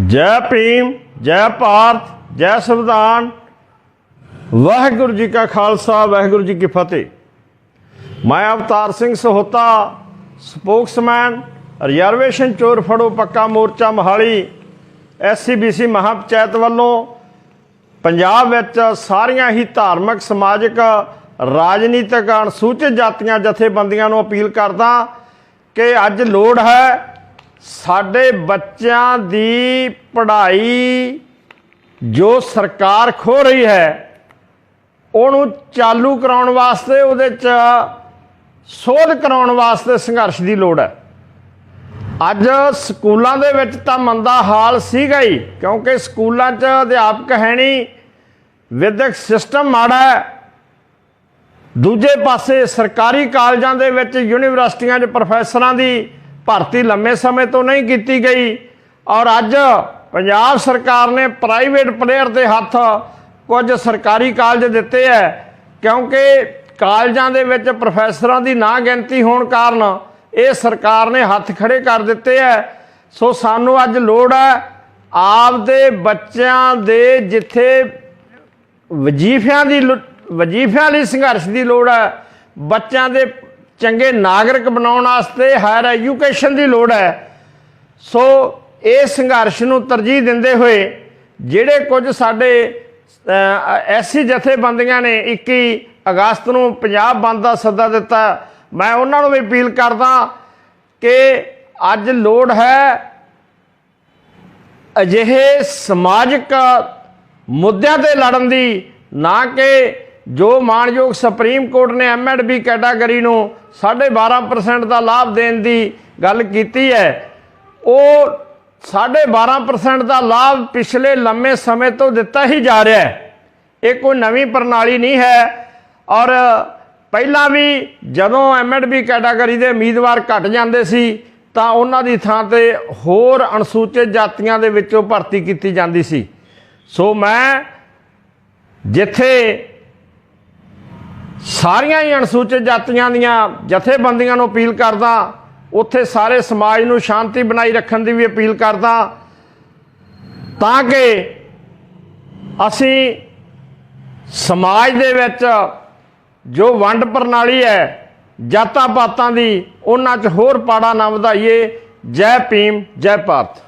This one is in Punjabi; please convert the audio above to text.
ਜੈ ਭੀਮ, ਜੈ ਭਾਰਤ, ਜੈ ਸੰਵਿਧਾਨ। ਵਾਹਿਗੁਰੂ ਜੀ ਕਾ ਖਾਲਸਾ, ਵਾਹਿਗੁਰੂ ਜੀ ਕੀ ਫਤਿਹ। ਮੈਂ ਅਵਤਾਰ ਸਿੰਘ ਸਹੋਤਾ, ਸਪੋਕਸਮੈਨ, ਰਿਜ਼ਰਵੇਸ਼ਨ ਚੋਰ ਫੜੋ, ਪੱਕਾ ਮੋਰਚਾ ਮਹਾਲੀ ਐਸਸੀਬੀਸੀ ਮਹਾਪੰਚਾਇਤ ਵੱਲੋਂ ਪੰਜਾਬ ਵਿੱਚ ਸਾਰੀਆਂ ਹੀ ਧਾਰਮਿਕ, ਸਮਾਜਿਕ, ਰਾਜਨੀਤਿਕ ਅਨੁਸੂਚਿਤ ਜਾਤੀਆਂ, ਜਥੇਬੰਦੀਆਂ ਨੂੰ ਅਪੀਲ ਕਰਦਾ ਕਿ ਅੱਜ ਲੋੜ ਹੈ ਸਾਡੇ ਬੱਚਿਆਂ ਦੀ ਪੜ੍ਹਾਈ ਜੋ ਸਰਕਾਰ ਖੋ ਰਹੀ ਹੈ, ਉਹਨੂੰ ਚਾਲੂ ਕਰਾਉਣ ਵਾਸਤੇ, ਉਹਦੇ ਚ ਸੋਧ ਕਰਾਉਣ ਵਾਸਤੇ ਸੰਘਰਸ਼ ਦੀ ਲੋੜ ਹੈ। ਅੱਜ ਸਕੂਲਾਂ ਦੇ ਵਿੱਚ ਤਾਂ ਮੰਦਾ ਹਾਲ ਸੀਗਾ ਹੀ, ਕਿਉਂਕਿ ਸਕੂਲਾਂ 'ਚ ਅਧਿਆਪਕ ਹੈ ਨਹੀਂ, ਵਿਦਿਅਕ ਸਿਸਟਮ ਮਾੜਾ ਹੈ। ਦੂਜੇ ਪਾਸੇ ਸਰਕਾਰੀ ਕਾਲਜਾਂ ਦੇ ਵਿੱਚ ਯੂਨੀਵਰਸਿਟੀਆਂ 'ਚ ਪ੍ਰੋਫੈਸਰਾਂ ਦੀ ਭਰਤੀ ਲੰਮੇ ਸਮੇਂ ਤੋਂ ਨਹੀਂ ਕੀਤੀ ਗਈ। ਔਰ ਅੱਜ ਪੰਜਾਬ ਸਰਕਾਰ ਨੇ ਪ੍ਰਾਈਵੇਟ ਪਲੇਅਰ ਦੇ ਹੱਥ ਕੁਝ ਸਰਕਾਰੀ ਕਾਲਜ ਦਿੱਤੇ ਹੈ ਕਿਉਂਕਿ ਕਾਲਜਾਂ ਦੇ ਵਿੱਚ ਪ੍ਰੋਫੈਸਰਾਂ ਦੀ ਨਾ ਗਿਣਤੀ ਹੋਣ ਕਾਰਨ ਇਹ ਸਰਕਾਰ ਨੇ ਹੱਥ ਖੜੇ ਕਰ ਦਿੱਤੇ ਹੈ ਸੋ ਸਾਨੂੰ ਅੱਜ ਲੋੜ ਹੈ ਆਪਦੇ ਬੱਚਿਆਂ ਦੇ ਜਿੱਥੇ ਵਜੀਫਿਆਂ ਦੀ ਲੁ- ਵਜੀਫਿਆਂ ਲਈ ਸੰਘਰਸ਼ ਦੀ ਲੋੜ ਹੈ ਬੱਚਿਆਂ ਦੇ ਚੰਗੇ ਨਾਗਰਿਕ ਬਣਾਉਣ ਵਾਸਤੇ ਹਾਇਰ ਐਜੂਕੇਸ਼ਨ ਦੀ ਲੋੜ ਹੈ। ਸੋ ਇਹ ਸੰਘਰਸ਼ ਨੂੰ ਤਰਜੀਹ ਦਿੰਦੇ ਹੋਏ ਜਿਹੜੇ ਕੁਝ ਸਾਡੇ ਐਸੀ ਜਥੇਬੰਦੀਆਂ ਨੇ 21 ਅਗਸਤ ਨੂੰ ਪੰਜਾਬ ਬੰਦ ਦਾ ਸੱਦਾ ਦਿੱਤਾ, ਮੈਂ ਉਹਨਾਂ ਨੂੰ ਵੀ ਅਪੀਲ ਕਰਦਾ ਕਿ ਅੱਜ ਲੋੜ ਹੈ ਅਜਿਹੇ ਸਮਾਜਿਕ ਮੁੱਦਿਆਂ ਤੇ ਲੜਨ ਦੀ, ਨਾ ਕਿ ਜੋ ਮਾਨਯੋਗ ਸੁਪਰੀਮ ਕੋਰਟ ਨੇ ਐਮਐਡਬੀ ਕੈਟਾਗਰੀ ਨੂੰ 12.5% ਦਾ ਲਾਭ ਦੇਣ ਦੀ ਗੱਲ ਕੀਤੀ ਹੈ, ਉਹ 12.5% ਦਾ ਲਾਭ ਪਿਛਲੇ ਲੰਮੇ ਸਮੇਂ ਤੋਂ ਦਿੱਤਾ ਹੀ ਜਾ ਰਿਹਾ ਹੈ। ਇਹ ਕੋਈ ਨਵੀਂ ਪ੍ਰਣਾਲੀ ਨਹੀਂ ਹੈ ਔਰ ਪਹਿਲਾਂ ਵੀ ਜਦੋਂ ਐਮਐਡਬੀ ਕੈਟਾਗਰੀ ਦੇ ਉਮੀਦਵਾਰ ਘਟ ਜਾਂਦੇ ਸੀ, ਤਾਂ ਉਹਨਾਂ ਦੀ ਥਾਂ ਤੇ ਹੋਰ ਅਨੁਸੂਚਿਤ ਜਾਤੀਆਂ ਦੇ ਵਿੱਚੋਂ ਭਰਤੀ ਕੀਤੀ ਜਾਂਦੀ ਸੀ। ਸੋ ਮੈਂ ਜਿੱਥੇ ਸਾਰੀਆਂ ਹੀ ਅਨੁਸੂਚਿਤ ਜਾਤੀਆਂ ਦੀਆਂ ਜਥੇਬੰਦੀਆਂ ਨੂੰ ਅਪੀਲ ਕਰਦਾ, ਉੱਥੇ ਸਾਰੇ ਸਮਾਜ ਨੂੰ ਸ਼ਾਂਤੀ ਬਣਾਈ ਰੱਖਣ ਦੀ ਵੀ ਅਪੀਲ ਕਰਦਾ, ਤਾਂ ਕਿ ਅਸੀਂ ਸਮਾਜ ਦੇ ਵਿੱਚ ਜੋ ਵੰਡ ਪ੍ਰਣਾਲੀ ਹੈ ਜਾਤਾਂ ਪਾਤਾਂ ਦੀ, ਉਹਨਾਂ 'ਚ ਹੋਰ ਪਾੜਾ ਨਾ ਵਧਾਈਏ। ਜੈ ਭੀਮ, ਜੈ ਭਾਰਤ।